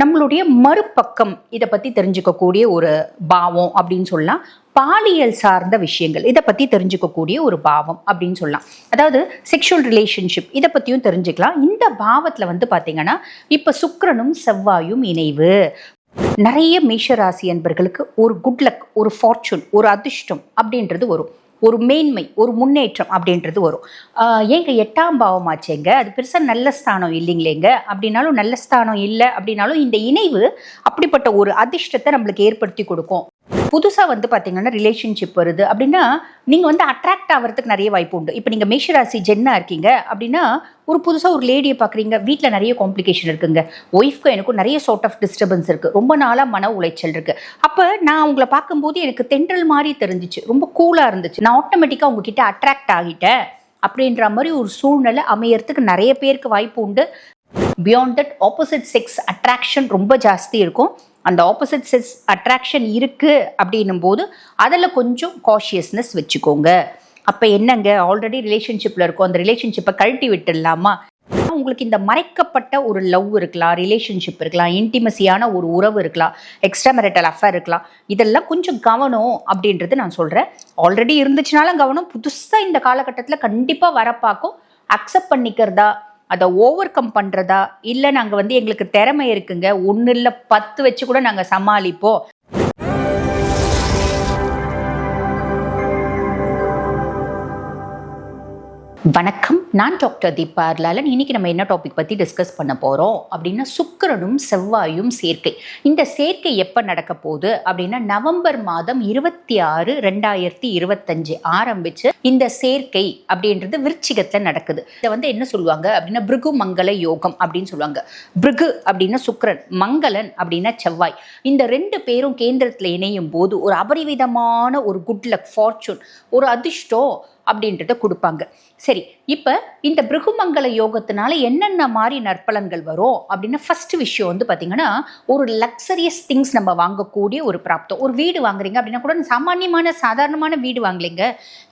நம்மளுடைய மறுபக்கம் இதை பற்றி தெரிஞ்சுக்கக்கூடிய ஒரு பாவம் அப்படின்னு சொல்லலாம். பாலியல் சார்ந்த விஷயங்கள் இதை பற்றி தெரிஞ்சுக்கக்கூடிய ஒரு பாவம் அப்படின்னு சொல்லலாம். அதாவது செக்ஷுவல் ரிலேஷன்ஷிப் இதை பற்றியும் தெரிஞ்சுக்கலாம். இந்த பாவத்தில் வந்து பார்த்திங்கன்னா இப்போ சுக்கரனும் செவ்வாயும் இணைவு. நிறைய மேஷராசி என்பர்களுக்கு ஒரு குட் லக் ஒரு ஃபார்ச்சூன் ஒரு அதிர்ஷ்டம் அப்படின்றது வரும். ஒரு மேன்மை ஒரு முன்னேற்றம் அப்படின்றது வரும். ஏங்க எட்டாம் பாவம் ஆச்சேங்க? அது பெருசாக நல்ல ஸ்தானம் இல்லைங்களேங்க? அப்படின்னாலும் நல்ல ஸ்தானம் இல்லை அப்படின்னாலும் இந்த இணைவு அப்படிப்பட்ட ஒரு அதிர்ஷ்டத்தை நம்மளுக்கு ஏற்படுத்தி கொடுக்கும். புதுசாக வந்து பார்த்தீங்கன்னா ரிலேஷன்ஷிப் வருது. அப்படின்னா நீங்கள் வந்து அட்ராக்ட் ஆகிறதுக்கு நிறைய வாய்ப்பு உண்டு. இப்போ நீங்கள் மேஷராசி ஜென்னாக இருக்கீங்க. அப்படின்னா ஒரு புதுசாக ஒரு லேடியை பார்க்குறீங்க வீட்டில் நிறைய காம்ப்ளிகேஷன் இருக்குங்க. ஒய்ஃப்க்கு எனக்கும் நிறைய சார்ட் ஆஃப் டிஸ்டர்பன்ஸ் இருக்குது ரொம்ப நாளாக மன உளைச்சல் இருக்குது அப்போ நான் உங்களை பார்க்கும்போது எனக்கு தென்றல் மாதிரி தெரிஞ்சிச்சு. ரொம்ப கூலாக இருந்துச்சு. நான் ஆட்டோமேட்டிக்காக உங்ககிட்ட அட்ராக்ட் ஆகிட்டேன். அப்படின்ற மாதிரி ஒரு சூழ்நிலை அமையறதுக்கு நிறைய பேருக்கு வாய்ப்பு உண்டு. Beyond that opposite sex attraction ரொம்ப ஜாஸ்தி இருக்கும். அந்த ஆப்போசிட் செஸ் அட்ராக்ஷன் இருக்குது அப்படின்னும் போது அதில் கொஞ்சம் காஷியஸ்னஸ் வச்சுக்கோங்க. அப்போ என்னங்க? ஆல்ரெடி ரிலேஷன்ஷிப்பில் இருக்கும். அந்த ரிலேஷன்ஷிப்பை கழட்டி விட்டுடலாமா? உங்களுக்கு இந்த மறைக்கப்பட்ட ஒரு லவ் இருக்கலாம் ரிலேஷன்ஷிப் இருக்கலாம் இன்டிமசியான ஒரு உறவு இருக்கலாம் எக்ஸ்ட்ரா மெரிட்டல் அஃபேர் இருக்கலாம். இதெல்லாம் கொஞ்சம் கவனம் அப்படின்றது நான் சொல்கிறேன் ஆல்ரெடி இருந்துச்சுனாலும் கவனம். புதுசாக இந்த காலகட்டத்தில் கண்டிப்பாக வரப்பாக்கும் அக்செப்ட் பண்ணிக்கிறதா? அதை ஓவர் கம் பண்ணுறதா இல்லை நாங்கள் வந்து எங்களுக்கு திறமை இருக்குங்க. ஒன்று இல்லை பத்து வச்சு கூட நாங்கள் சமாளிப்போம். வணக்கம். நான் டாக்டர் தீபா அர்லாலன். இன்னைக்கு நம்ம என்ன டாபிக் பற்றி டிஸ்கஸ் பண்ண போகிறோம் அப்படின்னா சுக்கரனும் செவ்வாயும் சேர்க்கை. இந்த சேர்க்கை எப்போ நடக்க போகுது? அப்படின்னா நவம்பர் மாதம் இருபத்தி ஆறு ரெண்டாயிரத்தி இருபத்தஞ்சு ஆரம்பிச்சு இந்த சேர்க்கை அப்படின்றது விருச்சிகத்தில் நடக்குது. இதை வந்து என்ன சொல்லுவாங்க? அப்படின்னா பிருகு மங்கள யோகம் அப்படின்னு சொல்லுவாங்க. பிருகு அப்படின்னா சுக்கரன். மங்களன் அப்படின்னா செவ்வாய். இந்த ரெண்டு பேரும் கேந்திரத்தில் இணையும் போது ஒரு அபரிவிதமான ஒரு குட் லக் ஃபார்ச்சூன் ஒரு அதிர்ஷ்டம் அப்படின்றத கொடுப்பாங்க. சரி இப்போ இந்த பிருகுமங்கல யோகத்தினால என்னென்ன மாதிரி நற்பலன்கள் வரும் அப்படின்னா ஃபர்ஸ்ட் விஷயம் வந்து பார்த்தீங்கன்னா ஒரு லக்ஸரியஸ் திங்ஸ் நம்ம வாங்கக்கூடிய ஒரு பிராப்தம். ஒரு வீடு வாங்குறீங்க அப்படின்னா கூட சாமானியமான சாதாரணமான வீடு வாங்கலைங்க.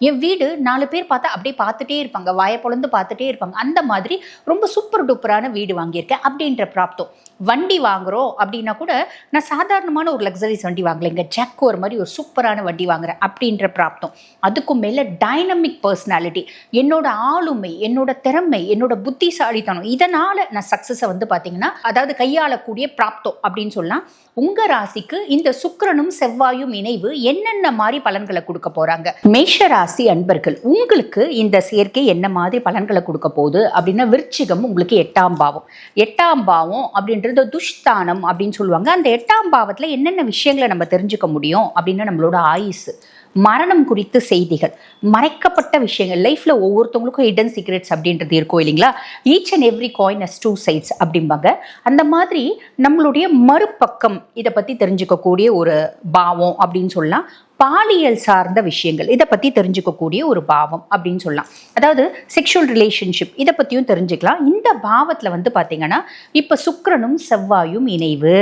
என் வீடு நாலு பேர் பார்த்தா அப்படியே பார்த்துட்டே இருப்பாங்க. வாயை பொழந்து பார்த்துட்டே இருப்பாங்க. அந்த மாதிரி ரொம்ப சூப்பர் டூப்பரான வீடு வாங்கியிருக்கேன் அப்படின்ற பிராப்தம். வண்டி வாங்குறோம் அப்படின்னா கூட நான் சாதாரணமான ஒரு லக்ஸரிஸ் வண்டி வாங்கலைங்க. ஜாக்கோர் மாதிரி ஒரு சூப்பரான வண்டி வாங்குறேன் அப்படின்ற பிராப்தம். அதுக்கும் மேலே டைனமிக் பர்சனாலிட்டி என்னோட ஆளுமை என்னோட திறமை என்னோட புத்திசாலித்தனம் இதனால நான் சக்ஸஸை வந்து பார்த்தீங்கன்னா அதாவது கையாளக்கூடிய பிராப்தம் அப்படின்னு சொல்லலாம். உங்க ராசிக்கு இந்த சுக்கரனும் செவ்வாயும் இணைவு என்னென்ன மாதிரி பலன்களை கொடுக்க போறாங்க? மேஷ ராசி அன்பர்கள் உங்களுக்கு இந்த சேர்க்கை என்ன மாதிரி பலன்களை கொடுக்க போகுது அப்படின்னா விருச்சிகம் உங்களுக்கு எட்டாம் பாவம். எட்டாம் பாவம் அப்படின்றது துஷ்தானம் அப்படின்னு சொல்லுவாங்க. அந்த எட்டாம் பாவத்தில் என்னென்ன விஷயங்களை நம்ம தெரிஞ்சுக்க முடியும் அப்படின்னா நம்மளோட ஆயுசு. மரணம் குறித்த செய்திகள். மறைக்கப்பட்ட விஷயங்கள். லைஃப்ல ஒவ்வொருத்தவங்களுக்கும் ஹிடன் சீக்ரெட்ஸ் அப்படின்றது இருக்கும் இல்லைங்களா? Each and every coin has two sides அப்படிம்பாங்க. அந்த மாதிரி நம்மளுடைய மறுபக்கம் இதை பத்தி தெரிஞ்சுக்கக்கூடிய ஒரு பாவம் அப்படின்னு சொல்லலாம். பாலியல் சார்ந்த விஷயங்கள். இதை பற்றி தெரிஞ்சுக்கக்கூடிய ஒரு பாவம் அப்படின்னு சொல்லலாம். அதாவது செக்ஷுவல் ரிலேஷன்ஷிப் இதை பற்றியும் தெரிஞ்சுக்கலாம். இந்த பாவத்தில் வந்து பார்த்தீங்கன்னா இப்போ சுக்கரனும் செவ்வாயும் இணைவு.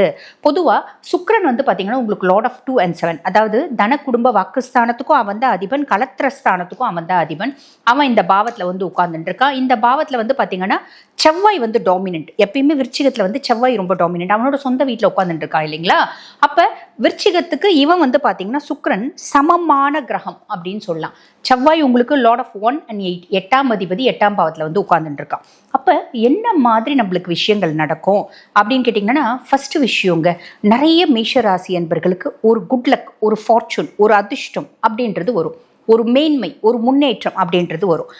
பொதுவாக சுக்கரன் வந்து பார்த்தீங்கன்னா உங்களுக்கு lord of two and seven அதாவது தன குடும்ப வாக்குஸ்தானத்துக்கும் அவன் தான் அதிபன் கலத்திரஸ்தானத்துக்கும் அவன் தான் அதிபன். அவன் இந்த பாவத்தில் வந்து உட்கார்ந்துட்டு இருக்கான். இந்த பாவத்தில் வந்து பார்த்தீங்கன்னா செவ்வாய் வந்து டாமினன்ட் எப்பயுமே விருச்சிகத்தில் வந்து செவ்வாய் ரொம்ப டாமினன்ட் அவனோட சொந்த வீட்டில் உட்காந்துட்டு இருக்கான் இல்லைங்களா? அப்போ விருச்சிகத்துக்கு இவன் வந்து பார்த்தீங்கன்னா சுக்ரன் சமமான கிரகம் அப்படின்னு சொல்லலாம். செவ்வாய் உங்களுக்கு lord of one and eight எட்டாம் அதிபதி எட்டாம் பாவத்தில் வந்து உட்காந்துட்டுருக்கான் அப்போ என்ன மாதிரி நம்மளுக்கு விஷயங்கள் நடக்கும் அப்படின்னு கேட்டிங்கன்னா ஃபஸ்ட்டு விஷயங்க நிறைய மேஷராசி என்பர்களுக்கு ஒரு குட் லக் ஒரு ஃபார்ச்சூன் ஒரு அதிர்ஷ்டம் அப்படின்றது வரும். ஒரு மேன்மை ஒரு முன்னேற்றம் அப்படின்றது வரும்.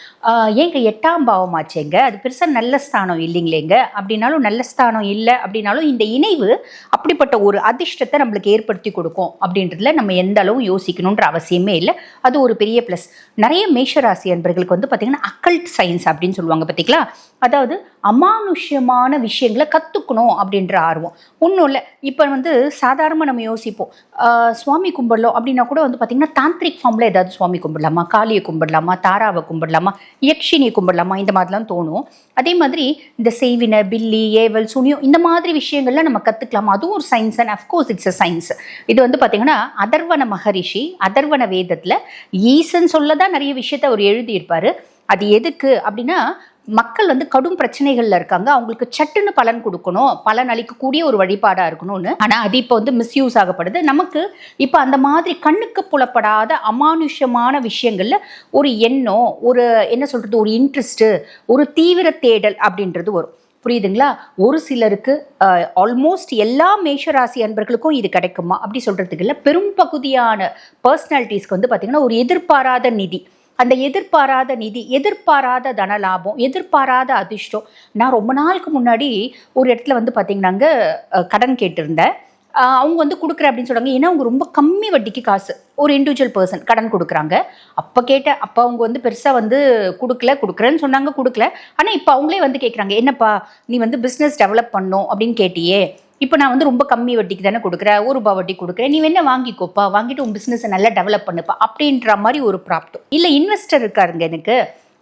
ஏங்க எட்டாம் பாவம் ஆச்சேங்க? அது பெருசாக நல்ல ஸ்தானம் இல்லைங்களேங்க? அப்படின்னாலும் நல்ல ஸ்தானம் இல்லை. அப்படின்னாலும் இந்த இணைவு அப்படிப்பட்ட ஒரு அதிர்ஷ்டத்தை நம்மளுக்கு ஏற்படுத்தி கொடுக்கும் அப்படின்றதுல நம்ம எந்த அளவும் யோசிக்கணுன்ற அவசியமே இல்லை. அது ஒரு பெரிய ப்ளஸ் நிறைய மேஷராசி அன்பர்களுக்கு வந்து பார்த்திங்கன்னா அக்கல்ட் சயின்ஸ் அப்படின்னு சொல்லுவாங்க பார்த்தீங்களா அதாவது அமானுஷ்யமான விஷயங்களை கற்றுக்கணும் அப்படின்ற ஆர்வம். ஒன்றும் இல்லை. இப்போ வந்து சாதாரணமாக நம்ம யோசிப்போம். சுவாமி கும்பிடலாம் அப்படின்னா கூட வந்து பார்த்திங்கன்னா தாந்திரிக் ஃபார்மில் ஏதாவது சுவாமி கும்பிடலாமா? காளியை கும்பிடலாமா? தாராவை கும்பிடலாமா? யக்ஷினியை கும்பிடலாமா? இந்த மாதிரிலாம் தோணும். அதே மாதிரி இந்த செய்வினை பில்லி ஏவல் சுனியம் இந்த மாதிரி விஷயங்கள்லாம் நம்ம கற்றுக்கலாமா அதுவும் ஒரு science and of course it's a science இது வந்து பார்த்திங்கன்னா அதர்வன மகரிஷி அதர்வன வேதத்தில் ஈசன் சொல்ல தான் நிறைய விஷயத்த அவர் எழுதியிருப்பார். அது எதுக்கு அப்படின்னா மக்கள் வந்து கடும் பிரச்சனைகள்ல இருக்காங்க. அவங்களுக்கு சட்டுன்னு பலன் கொடுக்கணும். பலன் அளிக்கக்கூடிய ஒரு வழிபாடா இருக்கணும்னு. ஆனா அது இப்போ வந்து மிஸ்யூஸ் ஆகப்படுது. நமக்கு இப்போ அந்த மாதிரி கண்ணுக்கு புலப்படாத அமானுஷ்யமான விஷயங்கள்ல ஒரு எண்ணம் ஒரு என்ன சொல்றது ஒரு இன்ட்ரெஸ்ட் ஒரு தீவிர தேடல் அப்படின்றது வரும். புரியுதுங்களா? ஒரு சிலருக்கு ஆல்மோஸ்ட் எல்லா மேஷராசி அன்பர்களுக்கும் இது கிடைக்குமா? அப்படி சொல்றதுக்கு இல்லை. பெரும் பகுதியான பர்சனாலிட்டிஸ்க்கு வந்து பார்த்தீங்கன்னா ஒரு எதிர்பாராத நிதி. அந்த எதிர்பாராத நிதி எதிர்பாராத தன லாபம் எதிர்பாராத அதிர்ஷ்டம். நான் ரொம்ப நாளுக்கு முன்னாடி ஒரு இடத்துல வந்து பார்த்தீங்கன்னாங்க கடன் கேட்டிருந்தேன். அவங்க வந்து கொடுக்குறேன் அப்படின்னு சொல்கிறாங்க ஏன்னா அவங்க ரொம்ப கம்மி வட்டிக்கு காசு. ஒரு இண்டிவிஜுவல் பர்சன் கடன் கொடுக்குறாங்க. அப்போ கேட்டேன். அப்போ அவங்க வந்து பெருசாக வந்து கொடுக்கல கொடுக்குறேன்னு சொன்னாங்க கொடுக்கல. ஆனால் இப்போ அவங்களே வந்து கேட்குறாங்க என்னப்பா நீ வந்து பிஸ்னஸ் டெவலப் பண்ணும் அப்படின்னு கேட்டியே. இப்போ நான் வந்து ரொம்ப கம்மி வட்டிக்கு தானே கொடுக்குறேன் ஒரு ரூபா வட்டி கொடுக்குறேன். நீ வேணா வாங்கிக்கோப்பா வாங்கிட்டு உன் பிஸ்னஸை நல்லா டெவலப் பண்ணுப்பா அப்படின்ற மாதிரி ஒரு ப்ராப்தம் இல்லை இன்வெஸ்டர் இருக்காருங்க எனக்கு.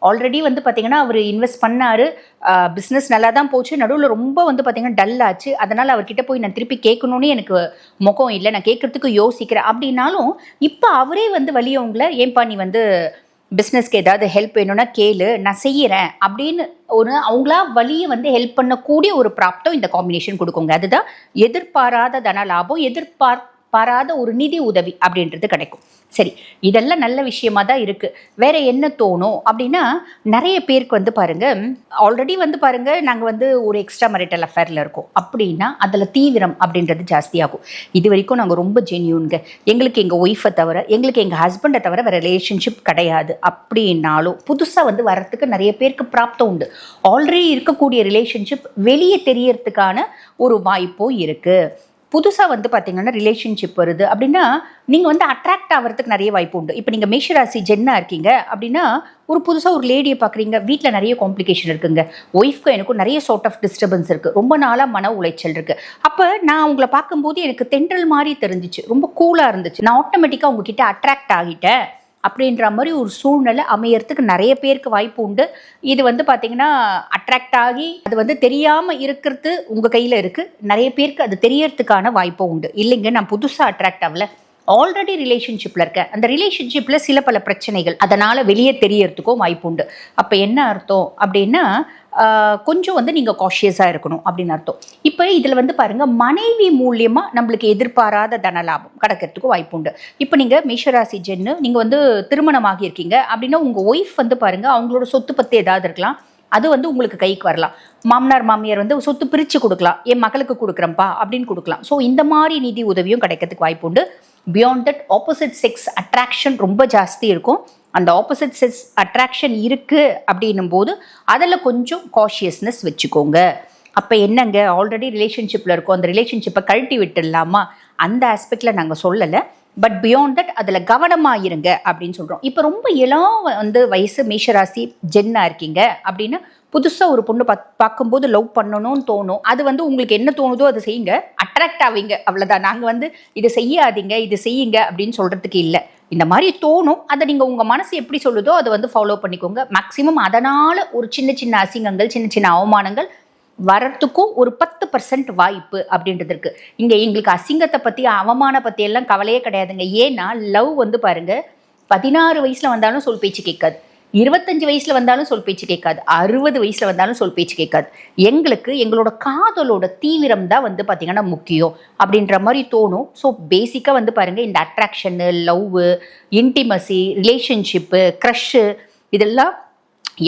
ஆல்ரெடி வந்து பார்த்தீங்கன்னா அவர் இன்வெஸ்ட் பண்ணாரு. பிஸ்னஸ் நல்லா தான் போச்சு. நடுவில் ரொம்ப வந்து பார்த்தீங்கன்னா டல் ஆச்சு. அதனால் அவர்கிட்ட போய் நான் திருப்பி கேட்கணும்னு எனக்கு முகம் இல்லை. நான் கேட்குறதுக்கு யோசிக்கிறேன். அப்படின்னாலும் இப்போ அவரே வந்து வழியவங்கள ஏன்பா நீ வந்து பிஸ்னஸ்க்கு ஏதாவது ஹெல்ப் வேணும்னா கேளு நான் செய்கிறேன் அப்படின்னு ஒரு அவங்களா வழியை வந்து ஹெல்ப் பண்ணக்கூடிய ஒரு ப்ராப்தம் இந்த காம்பினேஷன் கொடுக்குங்க. அதுதான் எதிர்பாராத தன லாபம் பாராத ஒரு நிதி உதவி அப்படின்றது கிடைக்கும். சரி இதெல்லாம் நல்ல விஷயமா தான் இருக்கு. வேற என்ன தோணும் அப்படின்னா நிறைய பேருக்கு வந்து பாருங்க ஆல்ரெடி வந்து பாருங்க நாங்க வந்து ஒரு எக்ஸ்ட்ரா மரிட்டல் அஃபேர்ல இருக்கோம். அப்படின்னா அதுல தீவிரம் அப்படின்றது ஜாஸ்தியாகும். இது வரைக்கும் நாங்க ரொம்ப ஜென்யூன்க எங்களுக்கு எங்க ஒய்ஃபை தவிர எங்களுக்கு எங்க ஹஸ்பண்டை தவிர வேற ரிலேஷன்ஷிப் கிடையாது. அப்படின்னாலும் புதுசா வந்து வரத்துக்கு நிறைய பேருக்கு பிராப்தம் உண்டு. ஆல்ரெடி இருக்கக்கூடிய ரிலேஷன்ஷிப் வெளியே தெரியறதுக்கான ஒரு வாய்ப்பும் இருக்கு. புதுசாக வந்து பார்த்தீங்கன்னா ரிலேஷன்ஷிப் வருது. அப்படின்னா நீங்கள் வந்து அட்ராக்ட் ஆகிறதுக்கு நிறைய வாய்ப்பு உண்டு. இப்போ நீங்கள் மேஷராசி ஜென்னாக இருக்கீங்க. அப்படின்னா ஒரு புதுசாக ஒரு லேடியை பார்க்குறீங்க வீட்டில் நிறைய காம்ப்ளிகேஷன் இருக்குங்க. ஒய்ஃப்க்கு எனக்கும் நிறைய சார்ட் ஆஃப் டிஸ்டர்பன்ஸ் இருக்குது ரொம்ப நாளாக மன உளைச்சல் இருக்குது அப்போ நான் உங்களை பார்க்கும்போது எனக்கு தென்றல் மாதிரி தெரிஞ்சிச்சு. ரொம்ப கூலாக இருந்துச்சு. நான் ஆட்டோமேட்டிக்காக உங்ககிட்ட அட்ராக்ட் ஆகிட்டேன். அப்படின்ற மாதிரி ஒரு சூழ்நிலை அமையறதுக்கு நிறைய பேருக்கு வாய்ப்பு உண்டு. இது வந்து பார்த்தீங்கன்னா அட்ராக்ட் ஆகி அது வந்து தெரியாமல் இருக்கிறது உங்கள் கையில் இருக்குது நிறைய பேருக்கு அது தெரியறதுக்கான வாய்ப்பும் உண்டு. இல்லைங்க நான் புதுசாக அட்ராக்ட் ஆகல. ஆல்ரெடி ரிலேஷன்ஷிப்பில் இருக்க. அந்த ரிலேஷன்ஷிப்பில் சில பல பிரச்சனைகள். அதனால் வெளியே தெரியறதுக்கும் வாய்ப்பு உண்டு. அப்போ என்ன அர்த்தம்? அப்படின்னா கொஞ்சம் வந்து நீங்கள் காஷியஸாக இருக்கணும் அப்படின்னு அர்த்தம். இப்போ இதில் வந்து பாருங்கள் மனைவி மூலியமாக நம்மளுக்கு எதிர்பாராத தன லாபம் கிடைக்கிறதுக்கும் வாய்ப்பு உண்டு. இப்போ நீங்கள் மேஷராசி ஜென்னு நீங்கள் வந்து திருமணமாகி இருக்கீங்க அப்படின்னா உங்கள் ஒய்ஃப் வந்து பாருங்கள் அவங்களோட சொத்து பற்றி ஏதாவது இருக்கலாம். அது வந்து உங்களுக்கு கைக்கு வரலாம். மாமனார் மாமியார் வந்து சொத்து பிரித்து கொடுக்கலாம். என் மகளுக்கு கொடுக்குறேன்ப்பா அப்படின்னு கொடுக்கலாம். ஸோ இந்த மாதிரி நிதி உதவியும் கிடைக்கிறதுக்கு வாய்ப்பு உண்டு. Beyond that opposite sex attraction ரொம்ப ஜாஸ்தி இருக்கும். அந்த ஆப்போசிட் செக்ஸ் அட்ராக்ஷன் இருக்குது அப்படின்னும் போது அதில் கொஞ்சம் காஷியஸ்னஸ் வச்சுக்கோங்க. அப்போ என்னங்க? ஆல்ரெடி ரிலேஷன்ஷிப்பில் இருக்கும். அந்த ரிலேஷன்ஷிப்பை கழட்டி விட்டுடலாமா? அந்த ஆஸ்பெக்டில் நாங்கள் சொல்லலை. பட் பியாண்ட் தட் அதில் கவனமாக இருங்க அப்படின்னு சொல்கிறோம் இப்போ ரொம்ப இளம் வந்து வயசு மேஷராசி ஜென்னாக இருக்கீங்க அப்படின்னு புதுசாக ஒரு பொண்ணு பார்க்கும்போது லவ் பண்ணணும்னு தோணும். அது வந்து உங்களுக்கு என்ன தோணுதோ அதை செய்யுங்க. கரெக்ட் ஆவீங்க. அவ்வளோதான் நாங்கள் வந்து இதை செய்யாதீங்க இது செய்யுங்க அப்படின்னு சொல்கிறதுக்கு இல்லை. இந்த மாதிரி தோணும். அதை நீங்கள் உங்கள் மனசு எப்படி சொல்லுதோ அதை வந்து ஃபாலோ பண்ணிக்கோங்க. மேக்ஸிமம் அதனால் ஒரு சின்ன சின்ன அசிங்கங்கள் சின்ன சின்ன அவமானங்கள் வரத்துக்கும் ஒரு பத்து பர்சன்ட் வாய்ப்பு அப்படின்றது இருக்கு. இங்கே எங்களுக்கு அசிங்கத்தை பற்றி அவமான பற்றி எல்லாம் கவலையே கிடையாதுங்க. ஏன்னா லவ் வந்து பாருங்க பதினாறு வயசில் வந்தாலும் சொல் பேச்சு கேட்காது. இருபத்தஞ்சு வயசுல வந்தாலும் சொல் பேச்சு கேட்காது. அறுபது வயசுல வந்தாலும் சொல் பேச்சு கேட்காது. எங்களுக்கு எங்களோட காதலோட தீவிரம் தான் வந்து பார்த்தீங்கன்னா முக்கியம் அப்படின்ற மாதிரி தோணும். ஸோ பேசிக்காக வந்து பாருங்க இந்த attraction love intimacy relationship crush இதெல்லாம்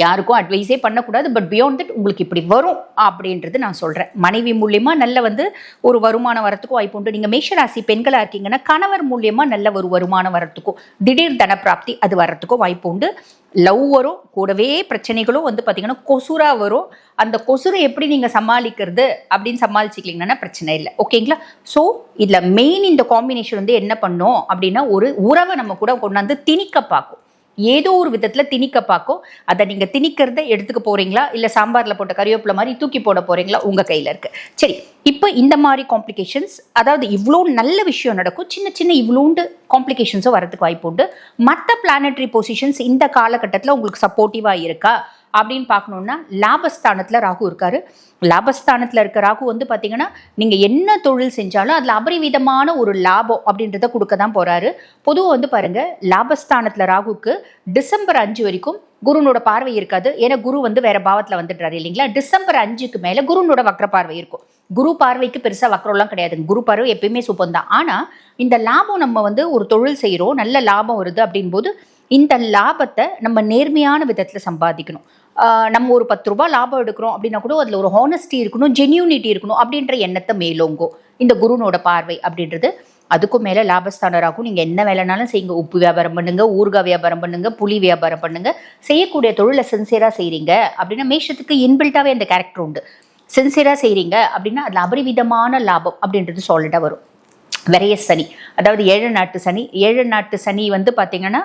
யாருக்கும் அட்வைஸே பண்ணக்கூடாது பட் பியாண்ட் தட் உங்களுக்கு இப்படி வரும் அப்படின்றது நான் சொல்கிறேன் மனைவி மூலியமாக நல்ல வந்து ஒரு வருமானம் வரத்துக்கும் வாய்ப்பு உண்டு. நீங்கள் மேஷராசி பெண்களாக இருக்கீங்கன்னா கணவர் மூலியமாக நல்ல ஒரு வருமானம் வரத்துக்கும் திடீர் தனப்பிராப்தி அது வரத்துக்கும் வாய்ப்பு உண்டு. லவ் வரும் கூடவே பிரச்சனைகளும் வந்து பார்த்தீங்கன்னா கொசுரா வரும். அந்த கொசுரை எப்படி நீங்கள் சமாளிக்கிறது அப்படின்னு சமாளிச்சிக்கலிங்கன்னா பிரச்சனை இல்லை. ஓகேங்களா ஸோ இதில் மெயின் இந்த காம்பினேஷன் வந்து என்ன பண்ணோம் அப்படின்னா ஒரு உறவை நம்ம கூட கொண்டாந்து திணிக்க பார்க்கும். ஏதோ ஒரு விதத்துல திணிக்க பார்க்கும். அதை நீங்க திணிக்கிறத எடுத்துக்க போறீங்களா? இல்ல சாம்பார்ல போட்ட கறிவேப்பிலை மாதிரி தூக்கி போட போறீங்களா? உங்க கையில இருக்கு. சரி இப்போ இந்த மாதிரி காம்ப்ளிகேஷன்ஸ் அதாவது இவ்வளோ நல்ல விஷயம் நடக்கும். சின்ன சின்ன இவ்வளோண்டு காம்ப்ளிகேஷன்ஸும் வரதுக்கு வாய்ப்பு உண்டு. மற்ற பிளானட்ரி பொசிஷன்ஸ் இந்த காலகட்டத்தில் உங்களுக்கு சப்போர்ட்டிவாக இருக்கா? அப்படின்னு பார்க்கணுன்னா லாபஸ்தானத்தில் ராகு இருக்காரு. லாபஸ்தானத்தில் இருக்க ராகு வந்து பார்த்தீங்கன்னா நீங்கள் என்ன தொழில் செஞ்சாலும் அதில் அபரிவிதமான ஒரு லாபம் அப்படின்றத கொடுக்க தான் போகிறாரு பொதுவாக வந்து பாருங்கள் லாபஸ்தானத்தில் ராகுக்கு டிசம்பர் அஞ்சு வரைக்கும் குருனோட பார்வை இருக்காது. ஏன்னா குரு வந்து வேற பாவத்தில் வந்துடுறாரு இல்லைங்களா? டிசம்பர் அஞ்சுக்கு மேலே குருனோட வக்ர பார்வை இருக்கும். குரு பார்வைக்கு பெருசாக வக்கரம்லாம் கிடையாது குரு பார்வை எப்பயுமே சூப்பர் தான் ஆனால் இந்த லாபம் நம்ம வந்து ஒரு தொழில் செய்கிறோம் நல்ல லாபம் வருது அப்படின் போது இந்த லாபத்தை நம்ம நேர்மையான விதத்தில் சம்பாதிக்கணும். நம்ம ஒரு பத்து ரூபாய் லாபம் எடுக்கிறோம் அப்படின்னா கூட அதில் ஒரு ஹானஸ்டி இருக்கணும் ஜென்யூனிட்டி இருக்கணும் அப்படின்ற எண்ணத்தை மேலோங்கும். இந்த குருனோட பார்வை அப்படின்றது அதுக்கும் மேலே லாபஸ்தானராகும் நீங்கள் என்ன வேலைனாலும் செய்யுங்க. உப்பு வியாபாரம் பண்ணுங்க ஊர்கா வியாபாரம் பண்ணுங்க புளி வியாபாரம் பண்ணுங்க. செய்யக்கூடிய தொழிலை சின்சியராக செய்கிறீங்க அப்படின்னா மேஷத்துக்கு இன்பில்ட்டாகவே அந்த கேரக்டர் உண்டு. சின்சியராக செய்கிறீங்க அப்படின்னா அதில் அபரிவிதமான லாபம் அப்படின்றது சாலிடாக வரும். விரைய சனி அதாவது ஏழு நாட்டு சனி. ஏழு நாட்டு சனி வந்து பார்த்தீங்கன்னா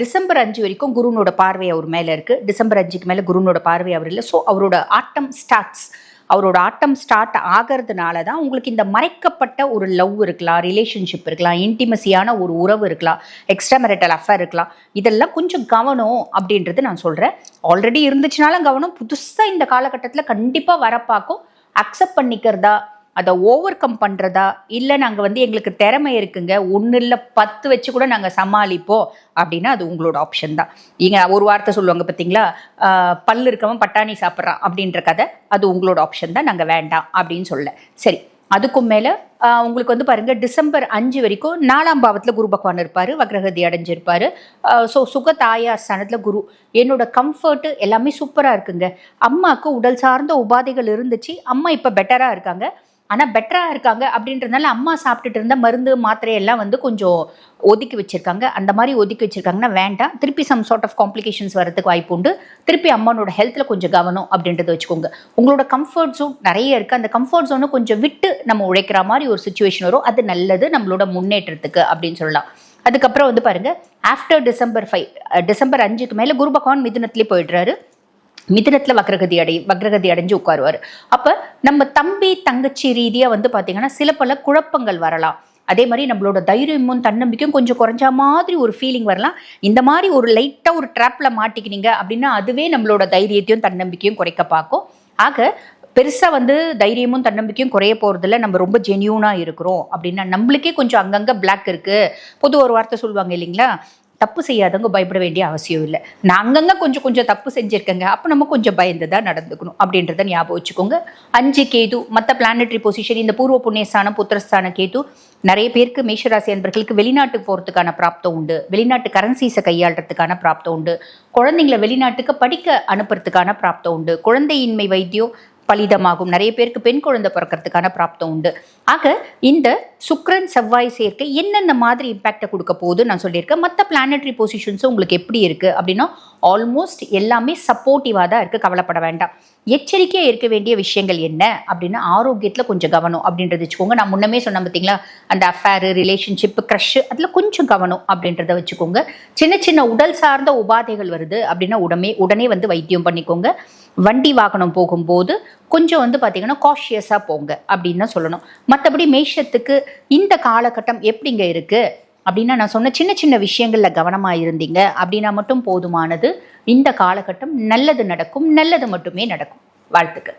டிசம்பர் அஞ்சு வரைக்கும் குருனோட பார்வை அவர் மேலே இருக்குது டிசம்பர் அஞ்சுக்கு மேலே குருனோட பார்வை அவர் இல்லை. ஸோ அவரோட ஆட்டம் ஸ்டார்ட்ஸ் அவரோட ஆட்டம் ஸ்டார்ட் ஆகிறதுனால தான் உங்களுக்கு இந்த மறைக்கப்பட்ட ஒரு லவ் இருக்கலாம் ரிலேஷன்ஷிப் இருக்கலாம் இன்டிமசியான ஒரு உறவு இருக்கலாம் எக்ஸ்ட்ரா மெரிட்டல் அஃபேர் இருக்கலாம். இதெல்லாம் கொஞ்சம் கவனம் அப்படின்றது நான் சொல்கிறேன் ஆல்ரெடி இருந்துச்சுனாலும் கவனம். புதுசாக இந்த காலகட்டத்தில் கண்டிப்பாக வரப்பாக்கும். அக்செப்ட் பண்ணிக்கிறதா அதை ஓவர் கம் பண்ணுறதா இல்லை நாங்கள் வந்து எங்களுக்கு திறமை இருக்குங்க. ஒன்று இல்லை பத்து வச்சு கூட நாங்கள் சமாளிப்போம். அப்படின்னா அது உங்களோட ஆப்ஷன் தான். இங்கே ஒரு வார்த்தை சொல்லுவாங்க பார்த்தீங்களா? பல் இருக்கவன் பட்டாணி சாப்பிட்றான் அப்படின்ற கதை. அது உங்களோட ஆப்ஷன் தான். நாங்கள் வேண்டாம் அப்படின்னு சொல்ல. சரி அதுக்கும் மேலே உங்களுக்கு வந்து பாருங்கள் டிசம்பர் அஞ்சு வரைக்கும் நாலாம் பாவத்தில் குரு பகவான் இருப்பார். வக்ரகதி அடைஞ்சிருப்பார். ஸோ சுக தாயா ஸ்தானத்தில் குரு. என்னோட கம்ஃபர்ட்டு எல்லாமே சூப்பராக இருக்குங்க. அம்மாவுக்கு உடல் சார்ந்த உபாதைகள் இருந்துச்சு. அம்மா இப்போ பெட்டராக இருக்காங்க. ஆனால் பெட்டராக இருக்காங்க அப்படின்றதுனால அம்மா சாப்பிட்டுட்டு இருந்த மருந்து மாத்திரையெல்லாம் வந்து கொஞ்சம் ஒதுக்கி வச்சுருக்காங்க. அந்த மாதிரி ஒதுக்கி வச்சுருக்காங்கன்னா வேண்டாம். திருப்பி சம் சார்ட் ஆஃப் காம்ப்ளிகேஷன்ஸ் வரதுக்கு வாய்ப்பு உண்டு. திருப்பி அம்மானோட ஹெல்த்தில் கொஞ்சம் கவனம் அப்படின்றத வச்சுக்கோங்க. உங்களோட கம்ஃபர்ட் ஜோன் நிறைய இருக்குது அந்த கம்ஃபர்ட் ஜோனை கொஞ்சம் விட்டு நம்ம உழைக்கிற மாதிரி ஒரு சுச்சுவேஷன் வரும். அது நல்லது நம்மளோட முன்னேற்றத்துக்கு அப்படின்னு சொல்லலாம். அதுக்கப்புறம் வந்து பாருங்கள் ஆஃப்டர் டிசம்பர் ஃபைவ் டிசம்பர் அஞ்சுக்கு மேலே குரு பகவான் மிதுனத்துலேயே போயிடுறாரு. மிதனத்தில் வக்ரகதி அடை வக்ரகதி அடைஞ்சு உட்காருவார். அப்போ நம்ம தம்பி தங்கச்சி ரீதியாக வந்து பார்த்திங்கன்னா சில பல குழப்பங்கள் வரலாம். அதே மாதிரி நம்மளோட தைரியமும் தன்னம்பிக்கையும் கொஞ்சம் குறைஞ்ச மாதிரி ஒரு ஃபீலிங் வரலாம். இந்த மாதிரி ஒரு லைட்டாக ஒரு ட்ராப்பில் மாட்டிக்கினீங்க அப்படின்னா அதுவே நம்மளோட தைரியத்தையும் தன்னம்பிக்கையும் குறைக்க பார்க்கும். ஆக பெருசாக வந்து தைரியமும் தன்னம்பிக்கையும் குறைய போகிறதில்ல நம்ம ரொம்ப ஜென்யூனாக இருக்கிறோம் அப்படின்னா நம்மளுக்கே கொஞ்சம் அங்கங்கே பிளாக் இருக்குது பொது ஒரு வார்த்தை சொல்லுவாங்க இல்லைங்களா? தப்பு செய்யாதவங்க பயப்பட வேண்டிய அவசியம் இல்லை. நான் அங்கங்கே கொஞ்சம் கொஞ்சம் தப்பு செஞ்சுருக்கேங்க. அப்போ நம்ம கொஞ்சம் பயந்து தான் நடந்துக்கணும். அப்படின்றத ஞாபகம் வச்சுக்கோங்க. அஞ்சு கேது மற்ற பிளானட்ரி பொசிஷன் இந்த பூர்வ புண்ணியஸ்தானம் புத்திரஸ்தான கேது நிறைய பேருக்கு மேஷராசி அன்பர்களுக்கு வெளிநாட்டுக்கு போகிறதுக்கான பிராப்தம் உண்டு. வெளிநாட்டு கரன்சிஸை கையாளுறதுக்கான பிராப்தம் உண்டு. குழந்தைங்களை வெளிநாட்டுக்கு படிக்க அனுப்புறதுக்கான பிராப்தம் உண்டு. குழந்தையின்மை வைத்தியம் பலிதமாகும். நிறைய பேருக்கு பெண் குழந்தை பிறக்கிறதுக்கான பிராப்தம் உண்டு. ஆக இந்த சுக்ரன் செவ்வாய் சேர்க்கை என்னென்ன மாதிரி இம்பேக்டை கொடுக்க போகுது நான் சொல்லியிருக்கேன். மற்ற பிளானட்ரி பொசிஷன்ஸும் உங்களுக்கு எப்படி இருக்குது அப்படின்னா ஆல்மோஸ்ட் எல்லாமே சப்போர்ட்டிவாக தான் இருக்குது கவலைப்பட வேண்டாம். எச்சரிக்கையாக இருக்க வேண்டிய விஷயங்கள் என்ன அப்படின்னா ஆரோக்கியத்தில் கொஞ்சம் கவனம் அப்படின்றத வச்சுக்கோங்க. நான் முன்னமே சொன்னேன் பார்த்தீங்களா அந்த அஃபேரு ரிலேஷன்ஷிப் க்ரஷ் அதில் கொஞ்சம் கவனம் அப்படின்றத வச்சுக்கோங்க. சின்ன சின்ன உடல் சார்ந்த உபாதைகள் வருது அப்படின்னா உடனே உடனே வந்து வைத்தியம் பண்ணிக்கோங்க. வண்டி வாகனம் போகும்போது கொஞ்சம் வந்து பார்த்தீங்கன்னா காஷியஸாக போங்க அப்படின்னு தான் சொல்லணும். மற்றபடி மேஷத்துக்கு இந்த காலகட்டம் எப்படிங்க இருக்குது அப்படின்னா நான் சொன்ன சின்ன சின்ன விஷயங்களில் கவனமாக இருந்தீங்க. அப்படின்னா மட்டும் போதுமானது. இந்த காலகட்டம் நல்லது நடக்கும். நல்லது மட்டுமே நடக்கும். வாழ்த்துக்கள்.